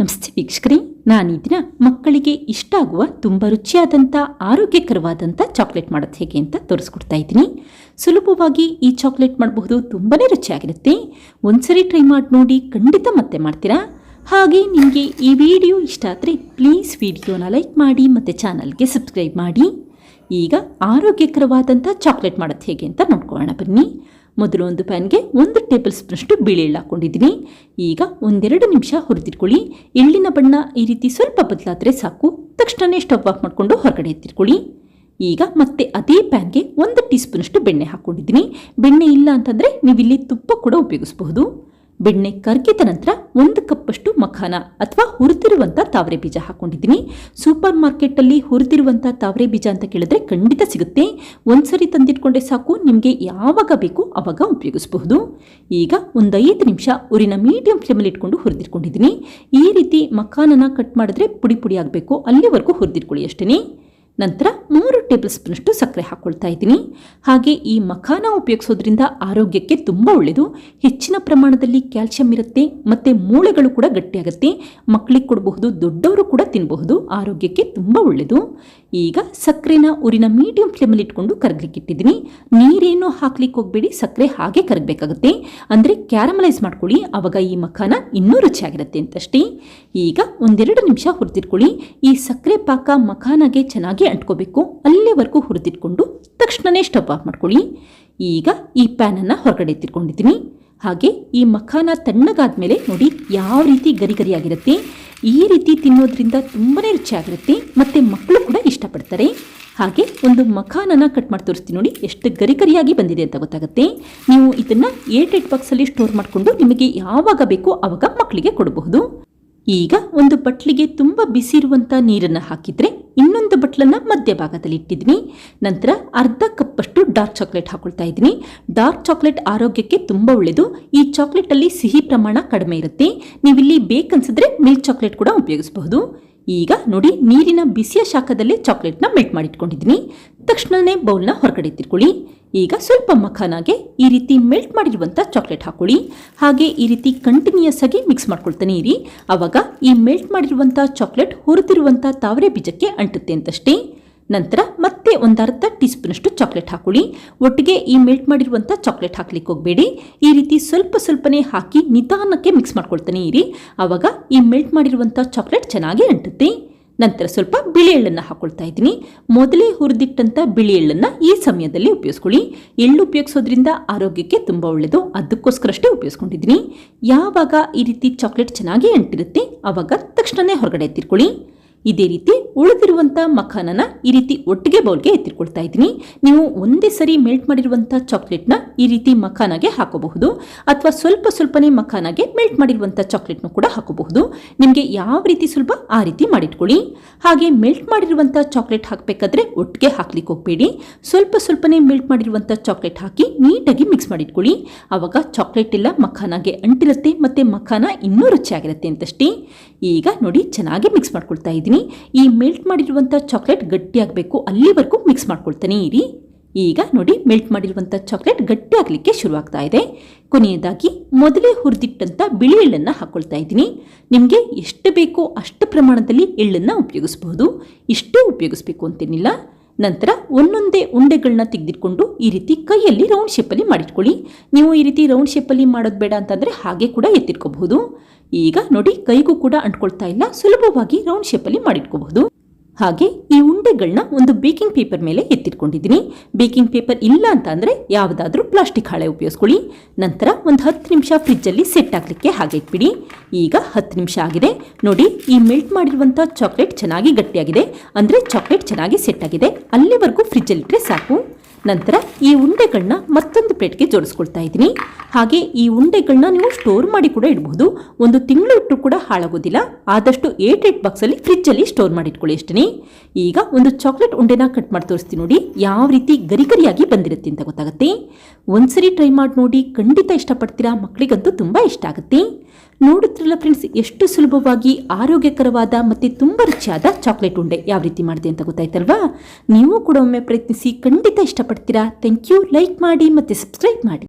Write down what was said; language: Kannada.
ನಮಸ್ತೆ ವೀಕ್ಷಕರೇ ನಾನು ಈ ಮಕ್ಕಳಿಗೆ ಇಷ್ಟ ಆಗುವ ತುಂಬ ರುಚಿಯಾದಂಥ ಆರೋಗ್ಯಕರವಾದಂಥ ಚಾಕ್ಲೇಟ್ ಮಾಡೋದು ಹೇಗೆ ಅಂತ ತೋರಿಸ್ಕೊಡ್ತಾ ಇದ್ದೀನಿ. ಸುಲಭವಾಗಿ ಈ ಚಾಕ್ಲೇಟ್ ಮಾಡಬಹುದು ತುಂಬಾ ರುಚಿಯಾಗಿರುತ್ತೆ. ಒಂದ್ಸರಿ ಟ್ರೈ ಮಾಡಿ ನೋಡಿ, ಖಂಡಿತ ಮತ್ತೆ ಮಾಡ್ತೀರಾ? ಹಾಗೆ ನಿಮಗೆ ಈ ವಿಡಿಯೋ ಇಷ್ಟ ಆದರೆ ಪ್ಲೀಸ್ ವಿಡಿಯೋನ ಲೈಕ್ ಮಾಡಿ, ಮತ್ತು ಚಾನಲ್ಗೆ ಸಬ್ಸ್ಕ್ರೈಬ್ ಮಾಡಿ. ಈಗ ಆರೋಗ್ಯಕರವಾದಂಥ ಚಾಕ್ಲೇಟ್ ಮಾಡೋದು ಹೇಗೆ ಅಂತ ನೋಡ್ಕೊಳ್ಳೋಣ ಬನ್ನಿ. ಮೊದಲು ಒಂದು ಪ್ಯಾನ್ಗೆ ಒಂದು ಟೇಬಲ್ ಸ್ಪೂನಷ್ಟು ಬಿಳಿ ಎಳ್ಳು ಹಾಕ್ಕೊಂಡಿದ್ದೀನಿ. ಈಗ ಒಂದೆರಡು ನಿಮಿಷ ಹುರಿದಿಟ್ಕೊಳ್ಳಿ. ಎಳ್ಳಿನ ಬಣ್ಣ ಈ ರೀತಿ ಸ್ವಲ್ಪ ಬದಲಾದರೆ ಸಾಕು. ತಕ್ಷಣವೇ ಸ್ಟವ್ ಆಫ್ ಮಾಡಿಕೊಂಡು ಹೊರಗಡೆ ಎತ್ತಿಟ್ಕೊಳ್ಳಿ. ಈಗ ಮತ್ತೆ ಅದೇ ಪ್ಯಾನ್ಗೆ ಒಂದು ಟೀ ಸ್ಪೂನಷ್ಟು ಬೆಣ್ಣೆ ಹಾಕ್ಕೊಂಡಿದ್ದೀನಿ. ಬೆಣ್ಣೆ ಇಲ್ಲ ಅಂತಂದರೆ ನೀವಿಲ್ಲಿ ತುಪ್ಪ ಕೂಡ ಉಪಯೋಗಿಸಬಹುದು. ಬೆಣ್ಣೆ ಕರ್ಕಿದ ನಂತರ ಒಂದು ಕಪ್ಪಷ್ಟು ಮಖಾನ ಅಥವಾ ಹುರಿದಿರುವಂಥ ತಾವರೆ ಬೀಜ ಹಾಕ್ಕೊಂಡಿದ್ದೀನಿ ಸೂಪರ್ ಮಾರ್ಕೆಟಲ್ಲಿ ಹುರಿದಿರುವಂಥ ತಾವರೆ ಬೀಜ ಅಂತ ಕೇಳಿದ್ರೆ ಖಂಡಿತ ಸಿಗುತ್ತೆ. ಒಂದ್ಸರಿ ತಂದಿಟ್ಕೊಂಡೆ ಸಾಕು, ನಿಮಗೆ ಯಾವಾಗ ಬೇಕು ಅವಾಗ ಉಪಯೋಗಿಸಬಹುದು. ಈಗ ಒಂದು ಐದು ನಿಮಿಷ ಊರಿನ ಮೀಡಿಯಂ ಫ್ಲೇಮಲ್ಲಿ ಇಟ್ಕೊಂಡು ಹುರಿದಿಟ್ಕೊಂಡಿದ್ದೀನಿ. ಈ ರೀತಿ ಮಖಾನನ ಕಟ್ ಮಾಡಿದ್ರೆ ಪುಡಿ ಪುಡಿ ಆಗಬೇಕು, ಅಲ್ಲಿವರೆಗೂ ಹುರಿದಿಟ್ಕೊಳ್ಳಿ ಅಷ್ಟೇ ನಂತರ ಟೇಬಲ್ ಸ್ಪೂನಷ್ಟು ಸಕ್ಕರೆ ಹಾಕ್ಕೊಳ್ತಾ ಇದ್ದೀನಿ. ಹಾಗೆ ಈ ಮಖಾನ ಉಪಯೋಗಿಸೋದ್ರಿಂದ ಆರೋಗ್ಯಕ್ಕೆ ತುಂಬ ಒಳ್ಳೆಯದು ಹೆಚ್ಚಿನ ಪ್ರಮಾಣದಲ್ಲಿ ಕ್ಯಾಲ್ಸಿಯಂ ಇರುತ್ತೆ, ಮತ್ತು ಮೂಳೆಗಳು ಕೂಡ ಗಟ್ಟಿಯಾಗುತ್ತೆ. ಮಕ್ಕಳಿಗೆ ಕೊಡಬಹುದು, ದೊಡ್ಡವರು ಕೂಡ ತಿನ್ನಬಹುದು ಆರೋಗ್ಯಕ್ಕೆ ತುಂಬ ಒಳ್ಳೆಯದು ಈಗ ಸಕ್ಕರೆನ ಊರಿನ ಮೀಡಿಯಂ ಫ್ಲೇಮಲ್ಲಿ ಇಟ್ಕೊಂಡು ಕರಗ್ಲಿಕ್ಕೆ ಇಟ್ಟಿದ್ದೀನಿ. ನೀರೇನು ಹಾಕ್ಲಿಕ್ಕೆ ಹೋಗಬೇಡಿ, ಸಕ್ಕರೆ ಹಾಗೆ ಕರಗಬೇಕಾಗುತ್ತೆ. ಅಂದರೆ ಕ್ಯಾರಮಲೈಸ್ ಮಾಡ್ಕೊಳ್ಳಿ ಆವಾಗ ಈ ಮಖಾನ ಇನ್ನೂ ರುಚಿಯಾಗಿರುತ್ತೆ ಅಂತಷ್ಟೇ. ಈಗ ಒಂದೆರಡು ನಿಮಿಷ ಹುರಿದಿಟ್ಕೊಳ್ಳಿ. ಈ ಸಕ್ಕರೆ ಪಾಕ ಮಖಾನಾಗೆ ಚೆನ್ನಾಗಿ ಅಂಟ್ಕೋಬೇಕು. ಅಲ್ಲಿವರೆಗೂ ಹುರಿದಿಟ್ಕೊಂಡು ತಕ್ಷಣವೇ ಸ್ಟವ್ ಆಫ್ ಮಾಡ್ಕೊಳ್ಳಿ. ಈಗ ಈ ಪ್ಯಾನನ್ನು ಹೊರಗಡೆ ಎತ್ತಿಟ್ಕೊಂಡಿದ್ದೀನಿ. ಹಾಗೆ ಈ ಮಖಾನ ತಣ್ಣಗಾದ ಮೇಲೆ ನೋಡಿ ಯಾವ ರೀತಿ ಗರಿ ಗರಿಯಾಗಿರುತ್ತೆ ಈ ರೀತಿ ತಿನ್ನೋದ್ರಿಂದ ತುಂಬಾ ರುಚಿಯಾಗಿರುತ್ತೆ. ಮತ್ತು ಮಕ್ಕಳು ಕೂಡ ಇಷ್ಟಪಡ್ತಾರೆ. ಹಾಗೆ ಒಂದು ಮಖಾನನ ಕಟ್ ಮಾಡಿ ತೋರಿಸ್ತೀನಿ ನೋಡಿ ಎಷ್ಟು ಗರಿ ಗರಿಯಾಗಿ ಬಂದಿದೆ ಅಂತ ಗೊತ್ತಾಗುತ್ತೆ. ನೀವು ಇದನ್ನು ಬಾಕ್ಸ್ ಬಾಕ್ಸಲ್ಲಿ ಸ್ಟೋರ್ ಮಾಡಿಕೊಂಡು ನಿಮಗೆ ಯಾವಾಗ ಬೇಕೋ ಅವಾಗ ಮಕ್ಕಳಿಗೆ ಕೊಡಬಹುದು. ಈಗ ಒಂದು ಬಟ್ಲಿಗೆ ತುಂಬ ಬಿಸಿ ಇರುವಂಥ ನೀರನ್ನು ಹಾಕಿದರೆ ಬಟ್ಲನ್ನ ಮಧ್ಯಭಾಗದಲ್ಲಿ ಇಟ್ಟಿದ್ದೀನಿ. ನಂತರ ಅರ್ಧ ಕಪ್ಪಷ್ಟು ಡಾರ್ಕ್ ಚಾಕ್ಲೇಟ್ ಹಾಕೊಳ್ತಾ ಇದ್ದೀನಿ. ಡಾರ್ಕ್ ಚಾಕ್ಲೇಟ್ ಆರೋಗ್ಯಕ್ಕೆ ತುಂಬಾ ಒಳ್ಳೆಯದು ಈ ಚಾಕ್ಲೇಟಲ್ಲಿ ಸಿಹಿ ಪ್ರಮಾಣ ಕಡಿಮೆ ಇರುತ್ತೆ. ನೀವಿಲ್ಲಿ ಬೇಕನ್ಸಿದ್ರೆ ಮಿಲ್ಕ್ ಚಾಕ್ಲೇಟ್ ಕೂಡ ಉಪಯೋಗಿಸಬಹುದು. ಈಗ ನೋಡಿ ನೀರಿನ ಬಿಸಿಯ ಶಾಖದಲ್ಲಿ ಚಾಕ್ಲೇಟ್ನ ಮೆಲ್ಟ್ ಮಾಡಿಟ್ಕೊಂಡಿದ್ದೀನಿ. ತಕ್ಷಣವೇ ಬೌಲ್ನ ಹೊರಗಡೆ ತಿರ್ಕೊಳ್ಳಿ ಈಗ ಸ್ವಲ್ಪ ಮಖಾನಾಗೆ ಈ ರೀತಿ ಮೆಲ್ಟ್ ಮಾಡಿರುವಂಥ ಚಾಕ್ಲೇಟ್ ಹಾಕೊಳ್ಳಿ ಹಾಗೆ ಈ ರೀತಿ ಕಂಟಿನ್ಯೂಸ್ ಆಗಿ ಮಿಕ್ಸ್ ಮಾಡ್ಕೊಳ್ತಾನೆ ಇರಿ. ಆವಾಗ ಈ ಮೆಲ್ಟ್ ಮಾಡಿರುವಂಥ ಚಾಕ್ಲೇಟ್ ಹುರಿದಿರುವಂಥ ತಾವರೆ ಬೀಜಕ್ಕೆ ಅಂಟುತ್ತೆ ಅಂತಷ್ಟೇ. ನಂತರ ಮತ್ತೆ ಒಂದು ಅರ್ಧ ಟೀ ಚಾಕ್ಲೇಟ್ ಹಾಕೊಳ್ಳಿ. ಒಟ್ಟಿಗೆ ಈ ಮೆಲ್ಟ್ ಮಾಡಿರುವಂಥ ಚಾಕ್ಲೇಟ್ ಹಾಕ್ಲಿಕ್ಕೆ ಹೋಗಬೇಡಿ. ಈ ರೀತಿ ಸ್ವಲ್ಪ ಸ್ವಲ್ಪನೇ ಹಾಕಿ ನಿಧಾನಕ್ಕೆ ಮಿಕ್ಸ್ ಮಾಡ್ಕೊಳ್ತಾನೆ ಇರಿ. ಆವಾಗ ಈ ಮೆಲ್ಟ್ ಮಾಡಿರುವಂಥ ಚಾಕ್ಲೇಟ್ ಚೆನ್ನಾಗಿ ಅಂಟುತ್ತೆ. ನಂತರ ಸ್ವಲ್ಪ ಬಿಳಿ ಎಳ್ಳನ್ನು ಹಾಕೊಳ್ತಾ ಇದ್ದೀನಿ. ಮೊದಲೇ ಹುರಿದಿಟ್ಟಂಥ ಬಿಳಿ ಎಳ್ಳನ್ನು ಈ ಸಮಯದಲ್ಲಿ ಉಪಯೋಗಿಸ್ಕೊಳ್ಳಿ. ಎಳ್ಳು ಉಪಯೋಗಿಸೋದ್ರಿಂದ ಆರೋಗ್ಯಕ್ಕೆ ತುಂಬ ಒಳ್ಳೆಯದು ಅದಕ್ಕೋಸ್ಕರಷ್ಟೇ ಉಪಯೋಗಿಸ್ಕೊಂಡಿದ್ದೀನಿ. ಯಾವಾಗ ಈ ರೀತಿ ಚಾಕ್ಲೇಟ್ ಚೆನ್ನಾಗಿ ಅಂಟಿರುತ್ತೆ, ಆವಾಗ ತಕ್ಷಣವೇ ಹೊರಗಡೆ ಎತ್ತಿರ್ಕೊಳ್ಳಿ ಇದೇ ರೀತಿ ಉಳಿದಿರುವಂಥ ಮಖಾನನ ಈ ರೀತಿ ಒಟ್ಟಿಗೆ ಬೌಲ್ಗೆ ಎತ್ತಿಟ್ಕೊಳ್ತಾ ಇದ್ದೀನಿ. ನೀವು ಒಂದೇ ಸರಿ ಮೆಲ್ಟ್ ಮಾಡಿರುವಂಥ ಚಾಕ್ಲೇಟ್ನ ಈ ರೀತಿ ಮಖಾನಾಗೆ ಹಾಕೋಬಹುದು. ಅಥವಾ ಸ್ವಲ್ಪ ಸ್ವಲ್ಪನೇ ಮಖಾನಾಗೆ ಮೆಲ್ಟ್ ಮಾಡಿರುವಂಥ ಚಾಕ್ಲೇಟ್ನು ಕೂಡ ಹಾಕೋಬಹುದು. ನಿಮಗೆ ಯಾವ ರೀತಿ ಸ್ವಲ್ಪ ಆ ರೀತಿ ಮಾಡಿಟ್ಕೊಳ್ಳಿ. ಹಾಗೆ ಮೆಲ್ಟ್ ಮಾಡಿರುವಂಥ ಚಾಕ್ಲೇಟ್ ಹಾಕಬೇಕಾದ್ರೆ ಒಟ್ಟಿಗೆ ಹಾಕ್ಲಿಕ್ಕೆ ಹೋಗಬೇಡಿ. ಸ್ವಲ್ಪ ಸ್ವಲ್ಪನೇ ಮೆಲ್ಟ್ ಮಾಡಿರುವಂಥ ಚಾಕ್ಲೇಟ್ ಹಾಕಿ ನೀಟಾಗಿ ಮಿಕ್ಸ್ ಮಾಡಿಟ್ಕೊಳ್ಳಿ. ಆವಾಗ ಚಾಕ್ಲೇಟ್ ಎಲ್ಲ ಮಖಾನಾಗೆ ಅಂಟಿರುತ್ತೆ ಮತ್ತು ಮಖಾನ ಇನ್ನೂ ರುಚಿಯಾಗಿರುತ್ತೆ ಅಂತಷ್ಟೇ. ಈಗ ನೋಡಿ ಚೆನ್ನಾಗಿ ಮಿಕ್ಸ್ ಮಾಡ್ಕೊಳ್ತಾ ಇದ್ದೀನಿ. ಈ ಮೆಲ್ಟ್ ಮಾಡಿರುವಂಥ ಚಾಕ್ಲೇಟ್ ಗಟ್ಟಿಯಾಗಬೇಕು. ಅಲ್ಲಿವರೆಗೂ ಮಿಕ್ಸ್ ಮಾಡ್ಕೊಳ್ತಾನೆ, ಇರಿ. ಈಗ ನೋಡಿ ಮೆಲ್ಟ್ ಮಾಡಿರುವಂಥ ಚಾಕ್ಲೇಟ್ ಗಟ್ಟಿ ಆಗಲಿಕ್ಕೆ ಶುರುವಾಗ್ತಾ ಇದೆ. ಕೊನೆಯದಾಗಿ, ಮೊದಲೇ ಹುರಿದಿಟ್ಟಂಥ ಬಿಳಿ ಎಳ್ಳನ್ನು ಹಾಕ್ಕೊಳ್ತಾ ಇದ್ದೀನಿ. ನಿಮಗೆ ಎಷ್ಟು ಬೇಕೋ ಅಷ್ಟು ಪ್ರಮಾಣದಲ್ಲಿ ಎಳ್ಳನ್ನು ಉಪಯೋಗಿಸಬಹುದು. ಇಷ್ಟೇ ಉಪಯೋಗಿಸ್ಬೇಕು ಅಂತೇನಿಲ್ಲ. ನಂತರ ಒಂದೊಂದೇ ಉಂಡೆಗಳನ್ನ ತೆಗೆದಿಟ್ಕೊಂಡು ಈ ರೀತಿ ಕೈಯಲ್ಲಿ ರೌಂಡ್ ಶೇಪಲ್ಲಿ ಮಾಡಿಟ್ಕೊಳ್ಳಿ. ನೀವು ಈ ರೀತಿ ರೌಂಡ್ ಶೇಪಲ್ಲಿ ಮಾಡೋದು ಬೇಡ ಅಂತಂದರೆ ಹಾಗೆ ಕೂಡ ಎತ್ತಿಟ್ಕೋಬಹುದು. ಈಗ ನೋಡಿ ಕೈಗೂ ಕೂಡ ಅಂಟ್ಕೊಳ್ತಾ ಇಲ್ಲ, ಸುಲಭವಾಗಿ ರೌಂಡ್ ಶೇಪಲ್ಲಿ ಮಾಡಿಟ್ಕೋಬಹುದು. ಹಾಗೆ ಈ ಉಂಡೆಗಳನ್ನ ಒಂದು ಬೇಕಿಂಗ್ ಪೇಪರ್ ಮೇಲೆ ಎತ್ತಿಟ್ಕೊಂಡಿದ್ದೀನಿ. ಬೇಕಿಂಗ್ ಪೇಪರ್ ಇಲ್ಲ ಅಂತ ಅಂದರೆ ಯಾವುದಾದ್ರೂ ಪ್ಲಾಸ್ಟಿಕ್ ಹಾಳೆ ಉಪಯೋಗಿಸ್ಕೊಳ್ಳಿ. ನಂತರ ಒಂದು ಹತ್ತು ನಿಮಿಷ ಫ್ರಿಜ್ಜಲ್ಲಿ ಸೆಟ್ ಆಗಲಿಕ್ಕೆ ಹಾಗೆ ಇಟ್ಬಿಡಿ. ಈಗ ಹತ್ತು ನಿಮಿಷ ಆಗಿದೆ. ನೋಡಿ, ಈ ಮೆಲ್ಟ್ ಮಾಡಿರುವಂಥ ಚಾಕ್ಲೇಟ್ ಚೆನ್ನಾಗಿ ಗಟ್ಟಿಯಾಗಿದೆ. ಅಂದರೆ ಚಾಕ್ಲೇಟ್ ಚೆನ್ನಾಗಿ ಸೆಟ್ ಆಗಿದೆ. ಅಲ್ಲಿವರೆಗೂ ಫ್ರಿಜ್ಜಲ್ಲಿಟ್ಟರೆ ಸಾಕು. ನಂತರ ಈ ಉಂಡೆಗಳನ್ನ ಮತ್ತೊಂದು ಪ್ಲೇಟ್ಗೆ ಜೋಡಿಸ್ಕೊಳ್ತಾ ಇದ್ದೀನಿ. ಹಾಗೆ ಈ ಉಂಡೆಗಳನ್ನ ನೀವು ಸ್ಟೋರ್ ಮಾಡಿ ಕೂಡ ಇಡಬಹುದು ಒಂದು ತಿಂಗಳು ಇಟ್ಟರು ಕೂಡ ಹಾಳಾಗೋದಿಲ್ಲ. ಆದಷ್ಟು ಏಟ್ ಏಟ್ ಬಾಕ್ಸಲ್ಲಿ ಫ್ರಿಜ್ಜಲ್ಲಿ ಸ್ಟೋರ್ ಮಾಡಿಟ್ಕೊಳ್ಳಿ ಅಷ್ಟೇ ಈಗ ಒಂದು ಚಾಕ್ಲೇಟ್ ಉಂಡೆನ ಕಟ್ ಮಾಡಿ ತೋರಿಸ್ತೀನಿ ನೋಡಿ. ಯಾವ ರೀತಿ ಗರಿ ಗರಿಯಾಗಿ ಬಂದಿರುತ್ತೆ ಅಂತ ಗೊತ್ತಾಗುತ್ತೆ. ಒಂದ್ಸರಿ ಟ್ರೈ ಮಾಡಿ ನೋಡಿ. ಖಂಡಿತ ಇಷ್ಟಪಡ್ತೀರಾ? ಮಕ್ಕಳಿಗಂತೂ ತುಂಬ ಇಷ್ಟ ಆಗುತ್ತೆ. ನೋಡುತ್ತಿರಲ್ಲ ಫ್ರೆಂಡ್ಸ್ ಎಷ್ಟು ಸುಲಭವಾಗಿ ಆರೋಗ್ಯಕರವಾದ ಮತ್ತು ತುಂಬ ರುಚಿಯಾದ ಚಾಕ್ಲೇಟ್ ಉಂಡೆ ಯಾವ ರೀತಿ ಮಾಡಿದೆ ಅಂತ ಗೊತ್ತಾಯ್ತಲ್ವಾ? ನೀವು ಕೂಡ ಒಮ್ಮೆ ಪ್ರಯತ್ನಿಸಿ ಖಂಡಿತ ಇಷ್ಟಪಡ್ತೀರಾ? ಥ್ಯಾಂಕ್ ಯು ಲೈಕ್ ಮಾಡಿ ಮತ್ತು ಸಬ್ಸ್ಕ್ರೈಬ್ ಮಾಡಿ.